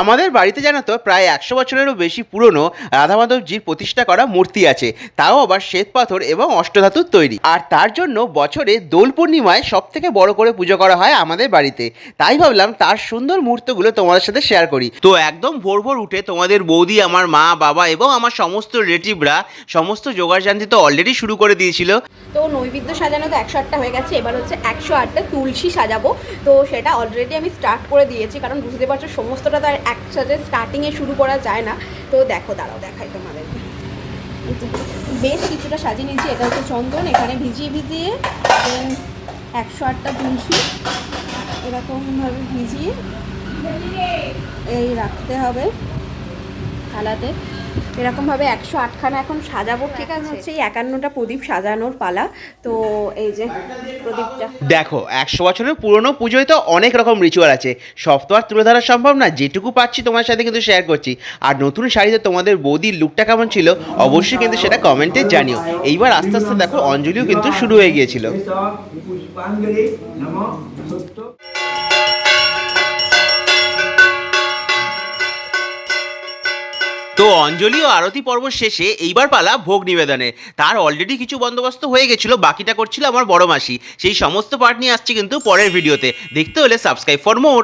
আমাদের বাড়িতে জানো তো, প্রায় একশো বছরেরও বেশি পুরনো রাধা মাধবজির প্রতিষ্ঠা করা মূর্তি আছে। তাও আবার শ্বেত পাথর এবং অষ্টধাতুর তৈরি। আর তার জন্য বছরে দোল পূর্ণিমায় সব থেকে বড় করে পুজো করা হয় আমাদের বাড়িতে। তাই ভাবলাম তার সুন্দর মুহূর্তগুলো তোমাদের সাথে শেয়ার করি। তো একদম ভোর ভোর উঠে তোমাদের বৌদি, আমার মা, বাবা এবং আমার সমস্ত রিলেটিভরা সমস্ত জোগাড় জানতে তো অলরেডি শুরু করে দিয়েছিল। তো নৈবেদ্য সাজানো তো একশো আটটা হয়ে গেছে, এবার হচ্ছে একশো আটটা তুলসী সাজাবো। তো সেটা অলরেডি আমি স্টার্ট করে দিয়েছি, কারণ বুঝতে পারছ সমস্তটা তো আর একসাথে স্টার্টিংয়ে শুরু করা যায় না। তো দেখো, দাঁড়াও, দেখাই তোমাদেরকে বেশ কিছুটা সাজিয়ে নিয়েছি, এটা হচ্ছে চন্দন, এখানে ভিজিয়ে ভিজিয়ে দেন একশো আটটা তুলসি, এরকমভাবে ভিজিয়ে এই রাখতে হবে। থালাতে এরকমভাবে একশো আটখানা এখন সাজাবো ঠিক আছে হচ্ছে এই একান্নটা প্রদীপ সাজানোর পালা তো এই যে প্রদীপটা দেখো একশো বছরের পুরনো পুজোয় তো অনেক রকম রিচুয়াল আছে সব তো আর তুলে ধরা সম্ভব না যেটুকু পাচ্ছি তোমার সাথে কিন্তু শেয়ার করছি আর নতুন শাড়িতে তোমাদের বৌদির লুকটা কেমন ছিল অবশ্যই কিন্তু সেটা কমেন্টে জানিও এইবার আস্তে আস্তে দেখো অঞ্জলিও কিন্তু শুরু হয়ে গিয়েছিল তো অঞ্জলি ও আরতি পর্ব শেষে এইবার পালা ভোগ নিবেদনে। তার অলরেডি কিছু বন্দোবস্ত হয়ে গেছিল, বাকিটা করছিল আমার বড় মাসি। সেই সমস্ত পার্ট নিয়ে আসছি কিন্তু পরের ভিডিওতে দেখতে হলে সাবস্ক্রাইব ফর মোর